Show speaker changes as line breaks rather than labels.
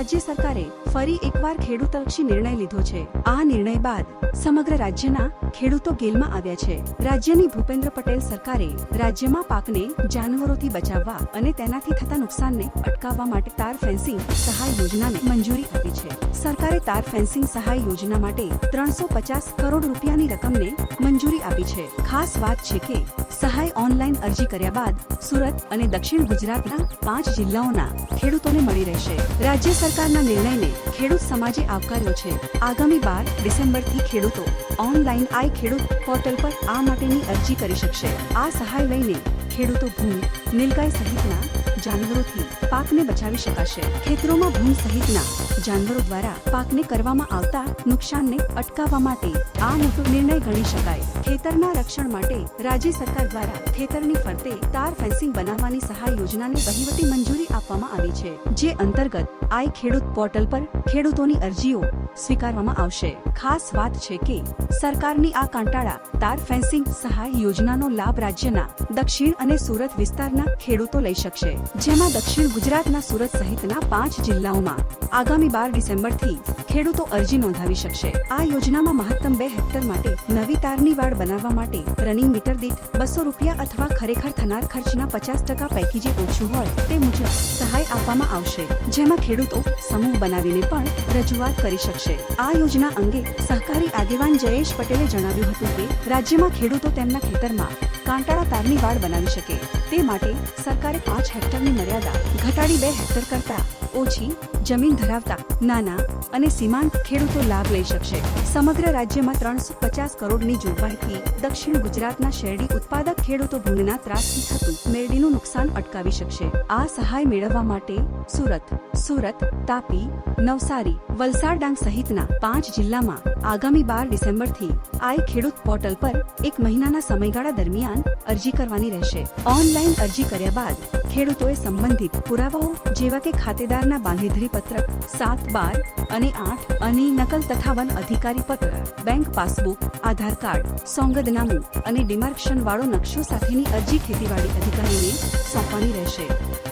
રાજ્ય સરકારે ફરી એકવાર ખેડૂતલક્ષી નિર્ણય લીધો છે. આ નિર્ણય બાદ સમગ્ર રાજ્યના ખેડૂતો ગેલમાં આવ્યા છે. રાજ્યની ભૂપેન્દ્ર પટેલ સરકારે રાજ્યમાં પાકને જાનવરોથી બચાવવા અને તેનાથી થતા નુકસાનને અટકાવવા માટે તાર ફેન્સિંગ સહાય યોજનાને મંજૂરી આપી છે. સરકારે તાર ફેન્સિંગ સહાય યોજના માટે ત્રણસો પચાસ કરોડ રૂપિયાની રકમને મંજૂરી આપી છે. ખાસ વાત છે કે સહાય ઓનલાઈન અરજી કર્યા બાદ સુરત અને દક્ષિણ ગુજરાતના પાંચ જિલ્લાઓના ખેડૂતોને મળી રહેશે. રાજ્ય સરકારના નિર્ણયને ખેડૂત સમાજે આવકાર્યો છે. આગામી બાર ડિસેમ્બરથી ખેડૂતો ઓનલાઈન આઈ ખેડૂત પોર્ટલ પર આ માટેની અરજી કરી શકશે. આ સહાય લઈને ખેડૂતો ભૂંડ નીલગાય સહિતના જાનવરોથી પાકને બચાવી શકાશે. ખેતરોમાં ભૂંડ સહિતના જાનવરો દ્વારા પાકને કરવામાં આવતા નુકસાનને અટકાવવા માટે આ મોટો નિર્ણય ગણી શકાય. ખેતરના રક્ષણ માટે રાજ્ય સરકાર દ્વારા ખેતરની ફરતે તાર ફેન્સિંગ બનાવવાની સહાય યોજનાને વહીવટી મંજૂરી આપવામાં આવી છે, જે અંતર્ગત આઈ ખેડૂત પોર્ટલ પર ખેડૂતોની અરજીઓ સ્વીકારવામાં આવશે. ખાસ વાત છે કે સરકારની આ કાંટાળા તાર ફેન્સિંગ સહાય યોજનાનો લાભ રાજ્યના દક્ષિણ અને સુરત વિસ્તારના ખેડૂતો લઈ શકશે, જેમાં દક્ષિણ ગુજરાતના સુરત સહિતના પાંચ જિલ્લાઓમાં આગામી બાર ડિસેમ્બરથી ખેડૂતો અરજી નોંધાવી શકશે. આ યોજનામાં મહત્તમ બે હેક્ટર માટે નવી તારની વાડ બનાવવા માટે રનિંગ મીટર દીઠ બસો રૂપિયા અથવા ખરેખર થનાર ખર્ચના પચાસ ટકા પૈકી જે ઓછું હોય તે મુજબ સહાય આપવામાં આવશે, જેમાં ખેડૂતો સમૂહ બનાવીને પણ રજૂઆત કરી શકશે. આ યોજના અંગે સહકારી આગેવાન જયેશ પટેલે જણાવ્યું હતું કે રાજ્યમાં ખેડૂતો તેમના ખેતરમાં કાંટાળા તારની વાડ બનાવી શકે. તે માટે સરકારે પાંચ હેક્ટરની મર્યાદા, ઘટાડી બે હેક્ટર કરતા ઓછી જમીન ધરાવતા નાના અને સીમાંત ખેડૂતો લાભ લઈ શકશે. સમગ્ર રાજ્યમાં ત્રણસો પચાસ કરોડની જોગવાઈથી દક્ષિણ ગુજરાતના શેરડી ઉત્પાદક ખેડૂતો ભૂંડના ત્રાસથી થતું મેરડીનું નુકસાન અટકાવી શકશે. આ સહાય મેળવવા માટે સુરત સુરત, તાપી, નવસારી વલસાડ ડાંગ સહિતના પાંચ જિલ્લામાં આગામી બાર ડિસેમ્બરથી આઈ ખેડૂત પોર્ટલ પર એક મહિનાના સમયગાળા દરમિયાન અરજી કરવાની રહેશે. ઓનલાઈન અરજી કર્યા બાદ ખેડૂતોએ સંબંધિત પુરાવાઓ જેવા કે ખાતેદારના બાંહેધરી પત્રક સાત બાર અને આઠ અને નકલ તથા વન અધિકારી પત્ર, બેંક પાસબુક, આધાર કાર્ડ, સોંગદનામું અને ડિમાર્કેશન વાળો નકશો સાથેની અરજી ખેતીવાડી અધિકારીને સોંપવાની રહેશે.